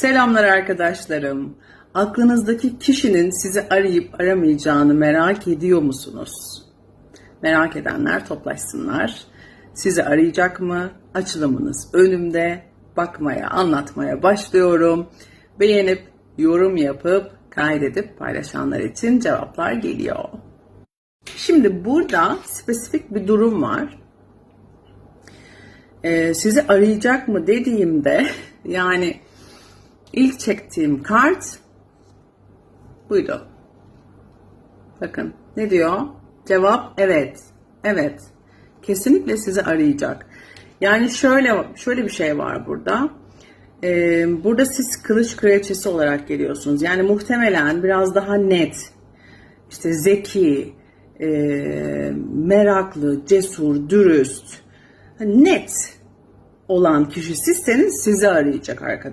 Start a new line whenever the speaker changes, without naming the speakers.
Selamlar arkadaşlarım. Aklınızdaki kişinin sizi arayıp aramayacağını merak ediyor musunuz? Merak edenler toplaşsınlar. Sizi arayacak mı? Açılımınız önümde. Bakmaya, anlatmaya başlıyorum. Beğenip, yorum yapıp, kaydedip paylaşanlar için cevaplar geliyor. Şimdi burada spesifik bir durum var. Ee, sizi arayacak mı dediğimde yani ilk çektiğim kart buydu. Bakın ne diyor? Cevap evet. Evet. Kesinlikle sizi arayacak. Yani şöyle şöyle bir şey var burada. Ee, burada siz kılıç kraliçesi olarak geliyorsunuz. Yani muhtemelen biraz daha net, işte zeki, e, meraklı, cesur, dürüst, net olan kişi sizseniz sizi arayacak arkadaşlar.